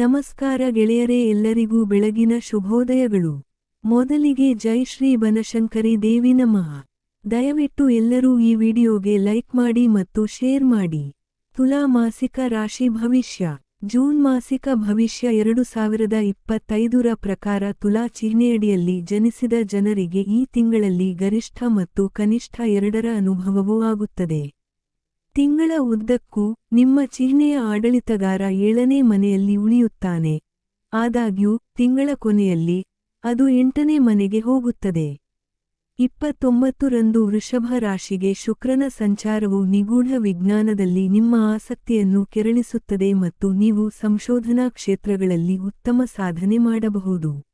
ನಮಸ್ಕಾರ ಗೆಳೆಯರೇ ಎಲ್ಲರಿಗೂ ಬೆಳಗಿನ ಶುಭೋದಯಗಳು. ಮೊದಲಿಗೆ ಜೈ ಶ್ರೀ ಬನಶಂಕರಿ ದೇವಿ ನಮಃ. ದಯವಿಟ್ಟು ಎಲ್ಲರೂ ಈ ವಿಡಿಯೋಗೆ ಲೈಕ್ ಮಾಡಿ ಮತ್ತು ಶೇರ್ ಮಾಡಿ. ತುಲಾ ಮಾಸಿಕ ರಾಶಿ ಭವಿಷ್ಯ. ಜೂನ್ ಮಾಸಿಕ ಭವಿಷ್ಯ ಎರಡು ಸಾವಿರದ ಇಪ್ಪತ್ತೈದರ ಪ್ರಕಾರ ತುಲಾ ಚಿಹ್ನೆಯಡಿಯಲ್ಲಿ ಜನಿಸಿದ ಜನರಿಗೆ ಈ ತಿಂಗಳಲ್ಲಿ ಗರಿಷ್ಠ ಮತ್ತು ಕನಿಷ್ಠ ಎರಡರ ಅನುಭವವೂ ಆಗುತ್ತದೆ. ತಿಂಗಳ ಉದ್ದಕ್ಕೂ ನಿಮ್ಮ ಚಿಹ್ನೆಯ ಆಡಳಿತಗಾರ ಏಳನೇ ಮನೆಯಲ್ಲಿ ಉಳಿಯುತ್ತಾನೆ. ಆದಾಗ್ಯೂ, ತಿಂಗಳ ಕೊನೆಯಲ್ಲಿ ಅದು ಎಂಟನೇ ಮನೆಗೆ ಹೋಗುತ್ತದೆ. ಇಪ್ಪತ್ತೊಂಬತ್ತರಂದು ವೃಷಭ ರಾಶಿಗೆ ಶುಕ್ರನ ಸಂಚಾರವು ನಿಗೂಢ ವಿಜ್ಞಾನದಲ್ಲಿ ನಿಮ್ಮ ಆಸಕ್ತಿಯನ್ನು ಕೆರಳಿಸುತ್ತದೆ ಮತ್ತು ನೀವು ಸಂಶೋಧನಾ ಕ್ಷೇತ್ರಗಳಲ್ಲಿ ಉತ್ತಮ ಸಾಧನೆ ಮಾಡಬಹುದು.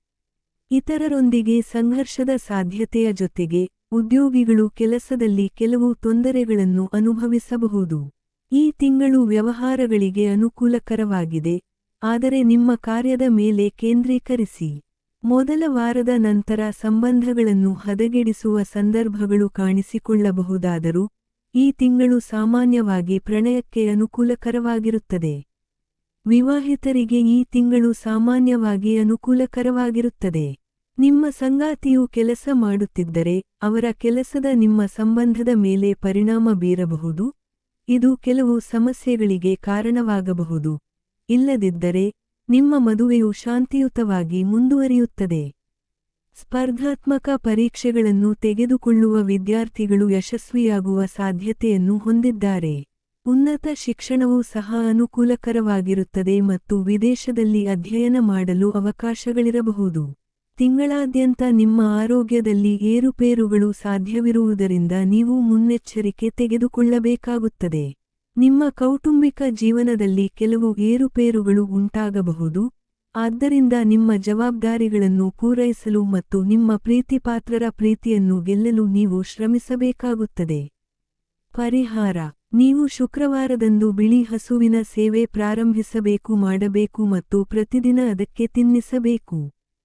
ಇತರರೊಂದಿಗೆ ಸಂಘರ್ಷದ ಸಾಧ್ಯತೆಯ ಜೊತೆಗೆ ಉದ್ಯೋಗಿಗಳು ಕೆಲಸದಲ್ಲಿ ಕೆಲವು ತೊಂದರೆಗಳನ್ನು ಅನುಭವಿಸಬಹುದು. ಈ ತಿಂಗಳು ವ್ಯವಹಾರಗಳಿಗೆ ಅನುಕೂಲಕರವಾಗಿದೆ. ಆದರೆ ನಿಮ್ಮ ಕಾರ್ಯದ ಮೇಲೆ ಕೇಂದ್ರೀಕರಿಸಿ. ಮೊದಲ ವಾರದ ನಂತರ ಸಂಬಂಧಗಳನ್ನು ಹದಗೆಡಿಸುವ ಸಂದರ್ಭಗಳು ಕಾಣಿಸಿಕೊಳ್ಳಬಹುದಾದರೂ, ಈ ತಿಂಗಳು ಸಾಮಾನ್ಯವಾಗಿ ಪ್ರಣಯಕ್ಕೆ ಅನುಕೂಲಕರವಾಗಿರುತ್ತದೆ. ವಿವಾಹಿತರಿಗೆ ಈ ತಿಂಗಳು ಸಾಮಾನ್ಯವಾಗಿ ಅನುಕೂಲಕರವಾಗಿರುತ್ತದೆ. ನಿಮ್ಮ ಸಂಗಾತಿಯು ಕೆಲಸ ಮಾಡುತ್ತಿದ್ದರೆ ಅವರ ಕೆಲಸದ ನಿಮ್ಮ ಸಂಬಂಧದ ಮೇಲೆ ಪರಿಣಾಮ ಬೀರಬಹುದು. ಇದು ಕೆಲವು ಸಮಸ್ಯೆಗಳಿಗೆ ಕಾರಣವಾಗಬಹುದು. ಇಲ್ಲದಿದ್ದರೆ, ನಿಮ್ಮ ಮದುವೆಯು ಶಾಂತಿಯುತವಾಗಿ ಮುಂದುವರಿಯುತ್ತದೆ. ಸ್ಪರ್ಧಾತ್ಮಕ ಪರೀಕ್ಷೆಗಳನ್ನು ತೆಗೆದುಕೊಳ್ಳುವ ವಿದ್ಯಾರ್ಥಿಗಳು ಯಶಸ್ವಿಯಾಗುವ ಸಾಧ್ಯತೆಯನ್ನು ಹೊಂದಿದ್ದಾರೆ. ಉನ್ನತ ಶಿಕ್ಷಣವೂ ಸಹ ಅನುಕೂಲಕರವಾಗಿರುತ್ತದೆ ಮತ್ತು ವಿದೇಶದಲ್ಲಿ ಅಧ್ಯಯನ ಮಾಡಲು ಅವಕಾಶಗಳಿರಬಹುದು. ತಿಂಗಳಾದ್ಯಂತ ನಿಮ್ಮ ಆರೋಗ್ಯದಲ್ಲಿ ಏರುಪೇರುಗಳು ಸಾಧ್ಯವಿರುವುದರಿಂದ ನೀವು ಮುನ್ನೆಚ್ಚರಿಕೆ ತೆಗೆದುಕೊಳ್ಳಬೇಕಾಗುತ್ತದೆ. ನಿಮ್ಮ ಕೌಟುಂಬಿಕ ಜೀವನದಲ್ಲಿ ಕೆಲವು ಏರುಪೇರುಗಳು ಉಂಟಾಗಬಹುದು. ಆದ್ದರಿಂದ ನಿಮ್ಮ ಜವಾಬ್ದಾರಿಗಳನ್ನು ಪೂರೈಸಲು ಮತ್ತು ನಿಮ್ಮ ಪ್ರೀತಿಪಾತ್ರರ ಪ್ರೀತಿಯನ್ನು ಗೆಲ್ಲಲು ನೀವು ಶ್ರಮಿಸಬೇಕಾಗುತ್ತದೆ. ಪರಿಹಾರ. ನೀವು ಶುಕ್ರವಾರದಂದು ಬಿಳಿ ಹಸುವಿನ ಸೇವೆ ಪ್ರಾರಂಭಿಸಬೇಕು, ಮಾಡಬೇಕು ಮತ್ತು ಪ್ರತಿದಿನ ಅದಕ್ಕೆ ತಿನ್ನಿಸಬೇಕು.